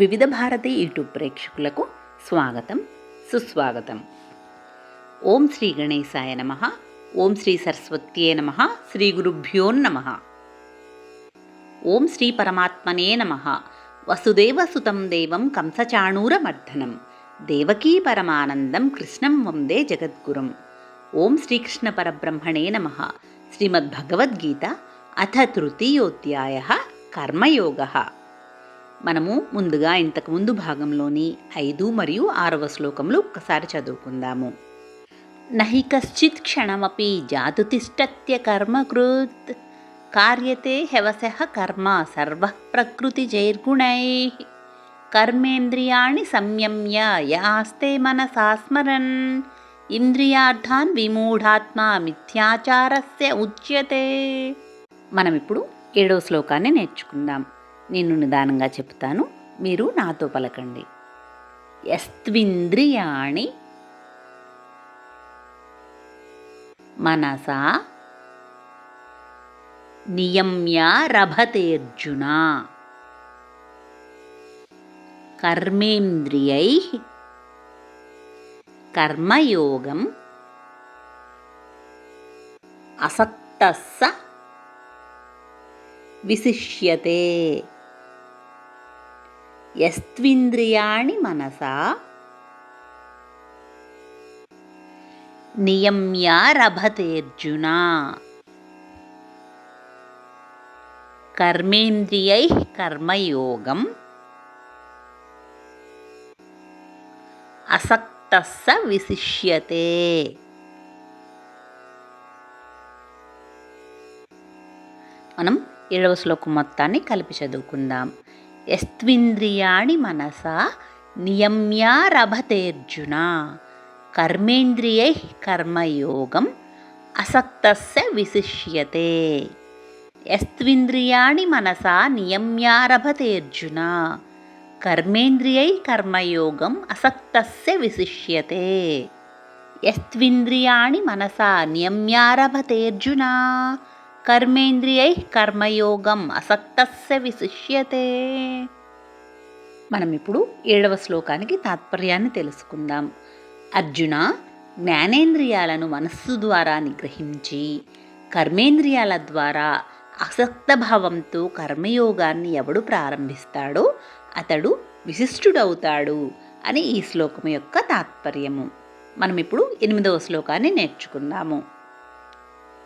వివిధ భారతి యూట్యూబ్ ప్రేక్షకులకు స్వాగతం సుస్వాగతం. ఓం శ్రీ గణేశాయ నమ ఓం శ్రీ సరస్వత్యే నమ శ్రీ గురుభ్యో నమ. ఓం శ్రీ పరమాత్మనే నమ వసుదేవసుతం దేవం కంసచాణూరమర్ధనం దేవకీ పరమానందం కృష్ణం వందే జగద్గురం. ఓం శ్రీకృష్ణ పరబ్రహ్మణే నమ శ్రీమద్భగవద్గీత అథ తృతీయోధ్యాయ కర్మయోగ. మనము ముందుగా ఇంతకుముందు భాగంలోని ఐదు మరియు ఆరవ శ్లోకములు ఒక్కసారి చదువుకుందాము. నహి కశ్చిత్ క్షణమపి జాతు తిష్టత్య కర్మకృత్ కార్యతే హెవసహ కర్మ సర్వ ప్రకృతి జైర్గుణై కర్మేంద్రియాణి సంయమ్య యాస్తే మనసా స్మరన్ ఇంద్రియార్థాన్ విమూఢాత్మా మిథ్యాచారస్య ఉచ్యతే. మనం ఇప్పుడు శ్లోకాన్ని నేర్చుకుందాం. నేను నిదానంగా చెప్తాను. మీరు నాతో పలకండి. ఎస్త్వింద్రియాణి మనసా నియమ్య రభతేర్జున కర్మేంద్రియై కర్మయోగం అసక్తస్స విశిష్యతే. యస్త్వింద్రియాణి మనసా. నియమ్య రభతేర్జున కర్మేంద్రియై కర్మయోగం. అసక్తస్స విశిష్యతే. మనం ఏడవ శ్లోకం మొత్తాన్ని కలిపి చదువుకుందాం. యస్త్వింద్రియాణి మనసా నియమ్యారభతేర్జున కర్మేంద్రియై కర్మయోగం అసక్తస్య విశిష్యతే. యస్త్వింద్రియాణి మనసా నియమ్యారభతేర్జున కర్మేంద్రియై కర్మయోగం అసక్తస్య విశిష్యతే. యస్త్వింద్రియాణి మనసా నియమ్యారభతేర్జున కర్మేంద్రియై కర్మయోగం అసక్తస్య విశిష్యతే. మనం ఇప్పుడు ఏడవ శ్లోకానికి తాత్పర్యాన్ని తెలుసుకుందాం. అర్జున జ్ఞానేంద్రియాలను మనస్సు ద్వారా నిగ్రహించి కర్మేంద్రియాల ద్వారా అసక్త భావంతో కర్మయోగాన్ని ఎవడు ప్రారంభిస్తాడో అతడు విశిష్టుడవుతాడు అని ఈ శ్లోకం యొక్క తాత్పర్యము. మనం ఇప్పుడు ఎనిమిదవ శ్లోకాన్ని నేర్చుకుందాము.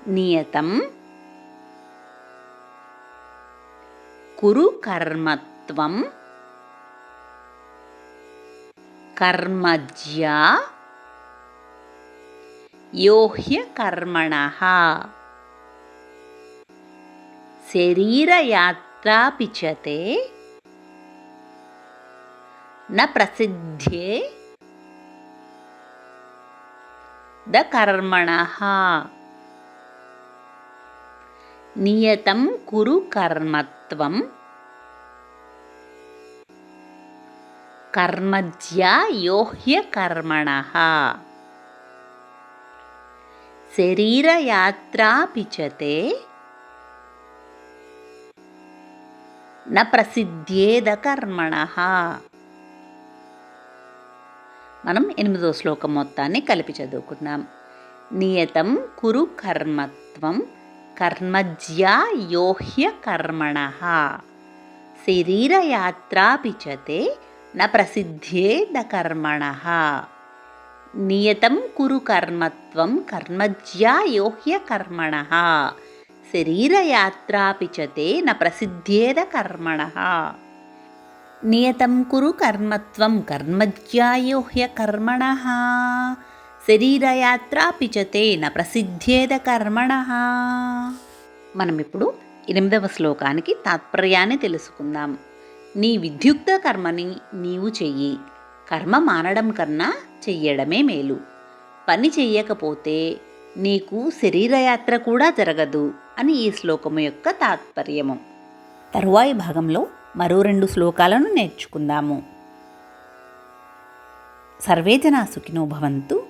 నియతం कुरु कर्मत्वं कर्मज्या योह्यकर्मणः। शरीरयात्रापि च ते न प्रसिद्ध्ये प्रसिद्धे नियतं कुरु कर्मत्वम् కర్మత్వం కర్మజ్యా యోహ్య కర్మణ శరీరయాత్రాపిచతే. న ప్రసిద్ధేద కర్మణ. మనం ఎనిమిదో శ్లోకం మొత్తాన్ని కలిపి చదువుకున్నాం నియతం కురు కర్మత్వం కర్మజ్యా యోహ్య కర్మణ శరీరయాత్రాపిచతే న ప్రసిద్ధేద కర్మణ నియతం కురు కర్మత్వం కర్మజ్యా యోహ్య కర్మణ శరీరయాత్రాపిచతే న ప్రసిద్ధేద కర్మణ నియతం కురు కర్మత్వం కర్మజ్యాయోహ్య కర్మణ శరీరయాత్రాపిచతే న ప్రసిద్ధేద కర్మణ. మనం ఇప్పుడు ఎనిమిదవ శ్లోకానికి తాత్పర్యాన్ని తెలుసుకుందాం. నీ విద్యుక్త కర్మని నీవు చెయ్యి. కర్మ మానడం కన్నా చెయ్యడమే మేలు. పని చెయ్యకపోతే నీకు శరీరయాత్ర కూడా జరగదు అని ఈ శ్లోకము యొక్క తాత్పర్యము. తరువాయి భాగంలో మరో రెండు శ్లోకాలను నేర్చుకుందాము. సర్వే జనా సుఖినో భవంతు.